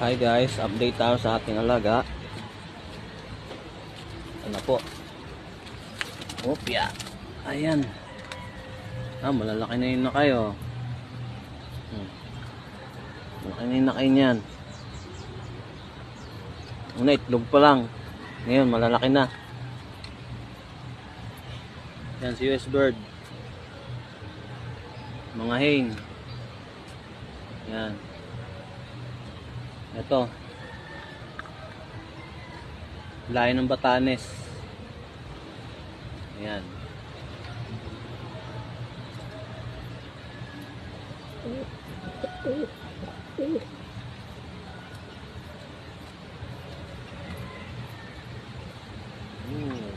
Hi guys, update tayo sa ating alaga. Ano po? Opya. Ayan. Ah, malalaki na yun na kayo. Hmm. Malaki na yun na kayo niyan. Una, itlog pa lang. Ngayon, malalaki na. Yan si US Bird. Mga hane. Yan ito layo ng Batanes. Ayan. Ooh.